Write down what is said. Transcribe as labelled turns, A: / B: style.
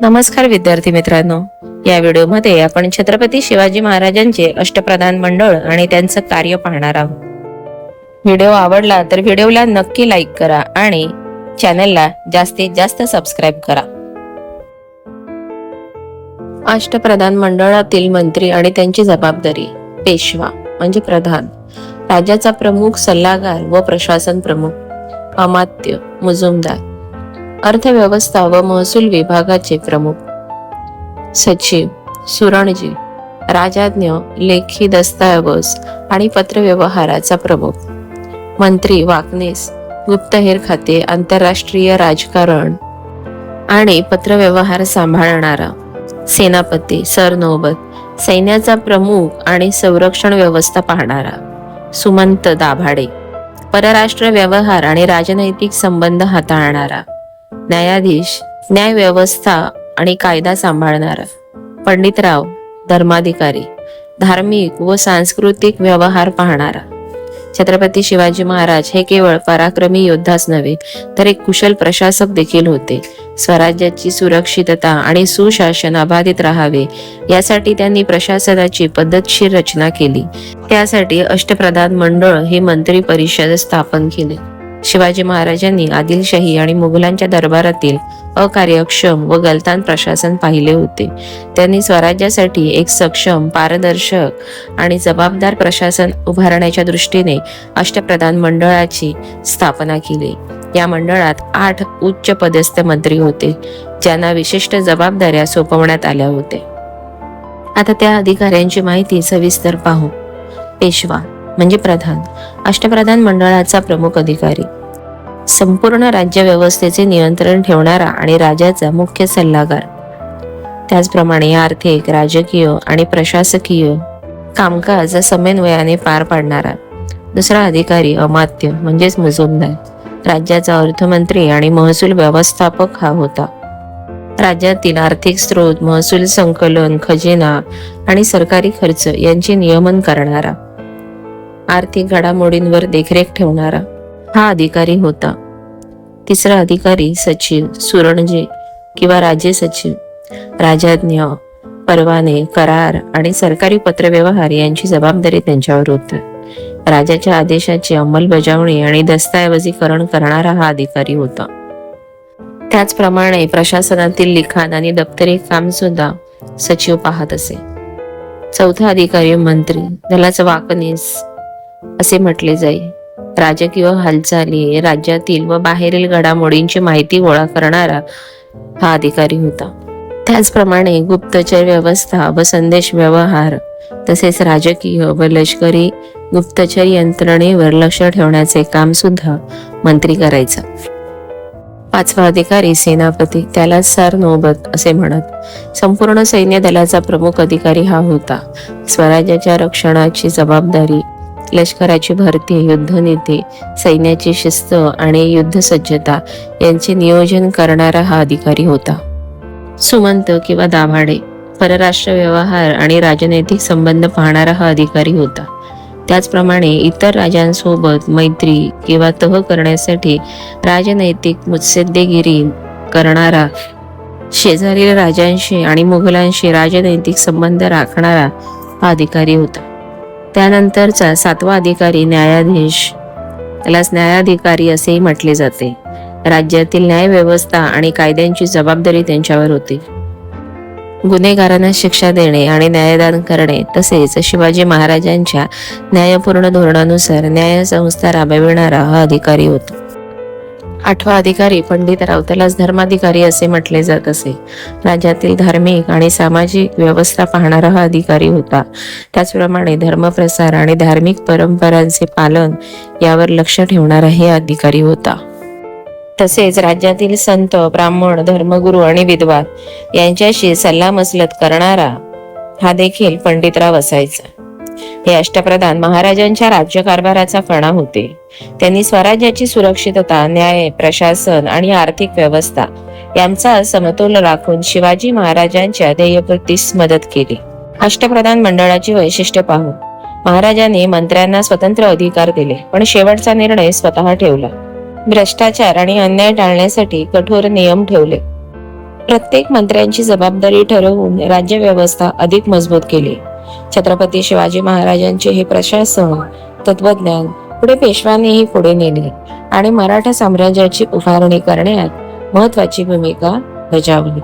A: नमस्कार विद्यार्थी मित्रांनो. या व्हिडिओमध्ये आपण छत्रपती शिवाजी महाराजांचे अष्टप्रधान मंडळ आणि त्यांचं कार्य पाहणार आहोत. व्हिडिओ आवडला तर व्हिडिओला नक्की लाईक करा आणि चॅनलला जास्तीत जास्त सबस्क्राईब करा. अष्टप्रधान मंडळातील मंत्री आणि त्यांची जबाबदारी पेशवा म्हणजे प्रधान राज्याचा प्रमुख सल्लागार व प्रशासन प्रमुख अमात्य मुजुमदार. अर्थव्यवस्था व महसूल विभागाचे प्रमुख सचिव सुरणजी राजाज्ञ लेखी दस्तऐवज आणि पत्रव्यवहाराचा प्रमुख मंत्री वाकनेस गुप्तहेर खाते आंतरराष्ट्रीय राजकारण आणि पत्रव्यवहार सांभाळणारा सेनापती सरनोबत सैन्याचा प्रमुख आणि संरक्षण व्यवस्था पाहणारा सुमंत दाभाडे परराष्ट्र व्यवहार आणि राजनैतिक संबंध हाताळणारा न्यायाधीश न्यायव्यवस्था आणि कायदा सांभाळणारा पंडितराव धर्माधिकारी धार्मिक व सांस्कृतिक व्यवहार पाहणारा. छत्रपती शिवाजी महाराज हे केवळ पराक्रमी योद्धाच नव्हे तर एक कुशल प्रशासक देखील होते. स्वराज्याची सुरक्षितता आणि सुशासन अबाधित राहावे यासाठी त्यांनी प्रशासनाची पद्धतशीर रचना केली. त्यासाठी अष्टप्रधान मंडळ हे मंत्री परिषद स्थापन केले. शिवाजी महाराजांनी आदिलशाही आणि मुघलांच्या दरबारातील अकार्यक्षम व गलतान प्रशासन पाहिले होते. त्यांनी स्वराज्यासाठी एक सक्षम पारदर्शक आणि जबाबदार प्रशासन उभारण्याच्या दृष्टीने अष्टप्रधान मंडळाची स्थापना केली. या मंडळात आठ उच्च पदस्थ मंत्री होते ज्यांना विशिष्ट जबाबदाऱ्या सोपवण्यात आल्या होत्या. आता त्या अधिकाऱ्यांची माहिती सविस्तर पाहू. पेशवा म्हणजे प्रधान अष्टप्रधान मंडळाचा प्रमुख अधिकारी. संपूर्ण राज्यव्यवस्थेचे नियंत्रण ठेवणारा आणि राजाचा मुख्य सल्लागार. त्याचप्रमाणे आर्थिक राजकीय आणि प्रशासकीय कामकाज समन्वयाने पार पाडणारा. दुसरा अधिकारी अमात्य म्हणजेच मुजुमदार. राज्याचा अर्थमंत्री आणि महसूल व्यवस्थापक हा होता. राज्यातील आर्थिक स्रोत महसूल संकलन खजिना आणि सरकारी खर्च यांचे नियमन करणारा. आर्थिक घडामोडींवर देखरेख ठेवणारा हा अधिकारी होता. तिसरा अधिकारी सचिव सुरणजे किंवा राज्य सचिव राजज्ञ परवाने करार आणि सरकारी पत्रव्यवहार यांची जबाबदारी त्यांच्यावर होती. राजाच्या आदेशाची अंमलबजावणी आणि दस्तऐवजीकरण करणारा हा अधिकारी होता. त्याचप्रमाणे प्रशासनातील लिखाण आणि दप्तरी काम सुद्धा सचिव पाहत असे. चौथा अधिकारी मंत्री त्यालाच वाकनीस असे म्हटले जाईल राजकीय हालचाली राज्यातील व बाहेरील घडामोडींची माहिती गोळा करणारा हा अधिकारी होता. त्याचप्रमाणे गुप्तचर व्यवस्था व संदेश व्यवहार तसेच राजकीय व लष्करी गुप्तचर यंत्रणेवर लक्ष ठेवण्याचे काम सुद्धा मंत्री करायचा. पाचवा अधिकारी सेनापती त्याला सर असे म्हणत. संपूर्ण सैन्य दलाचा प्रमुख अधिकारी हा होता. स्वराज्याच्या रक्षणाची जबाबदारी लष्कराची भरती युद्धनीती सैन्याची शिस्त आणि युद्ध सज्जता यांचे नियोजन करणारा हा अधिकारी होता. सुमंत किंवा दाभाडे परराष्ट्र व्यवहार आणि राजनैतिक संबंध पाहणारा हा अधिकारी होता. त्याचप्रमाणे इतर राजांसोबत मैत्री किंवा तह करण्यासाठी राजनैतिक मुत्सद्देगिरी करणारा शेजारील राजांशी आणि मुघलांशी राजनैतिक संबंध राखणारा हा अधिकारी होता. त्यानंतरचा सातवा अधिकारी न्यायाधीश त्यालाच न्यायाधिकारी असेही म्हटले जाते. राज्यातील न्यायव्यवस्था आणि कायद्यांची जबाबदारी त्यांच्यावर होती. गुन्हेगारांना शिक्षा देणे आणि न्यायदान करणे तसेच शिवाजी महाराजांच्या न्यायपूर्ण धोरणानुसार न्याय संस्था राबविणारा हा अधिकारी होता. आठवा अधिकारी पंडितराव त्यालाच धर्माधिकारी असे म्हटले जात असे. राज्यातील धार्मिक आणि सामाजिक व्यवस्था पाहणारा हा अधिकारी होता. त्याचप्रमाणे धर्मप्रसार आणि धार्मिक परंपरांचे पालन यावर लक्ष ठेवणारा हे अधिकारी होता. तसेच राज्यातील संत ब्राह्मण धर्मगुरू आणि विद्वान यांच्याशी सल्लामसलत करणारा हा देखील पंडितराव असायचा. हे अष्टप्रधान महाराजांच्या राज्यकारभाराचा फणा होते त्यांनी स्वराज्याची सुरक्षितता न्याय प्रशासन आणि आर्थिक व्यवस्था यांचा समतोल राखून शिवाजी महाराजांच्या ध्येयपूर्तीस मदत केली. अष्टप्रधान मंडळाची वैशिष्ट्य पाहू महाराजांनी मंत्र्यांना स्वतंत्र अधिकार दिले पण शेवटचा निर्णय स्वतः ठेवला. भ्रष्टाचार आणि अन्याय टाळण्यासाठी कठोर नियम ठेवले. प्रत्येक मंत्र्यांची जबाबदारी ठरवून राज्यव्यवस्था अधिक मजबूत केली. छत्रपती शिवाजी महाराजांचे हे प्रशासन तत्वज्ञान पुढे पेशव्यांनीही पुढे नेले आणि मराठा साम्राज्याची उभारणी करण्यात महत्वाची भूमिका बजावली.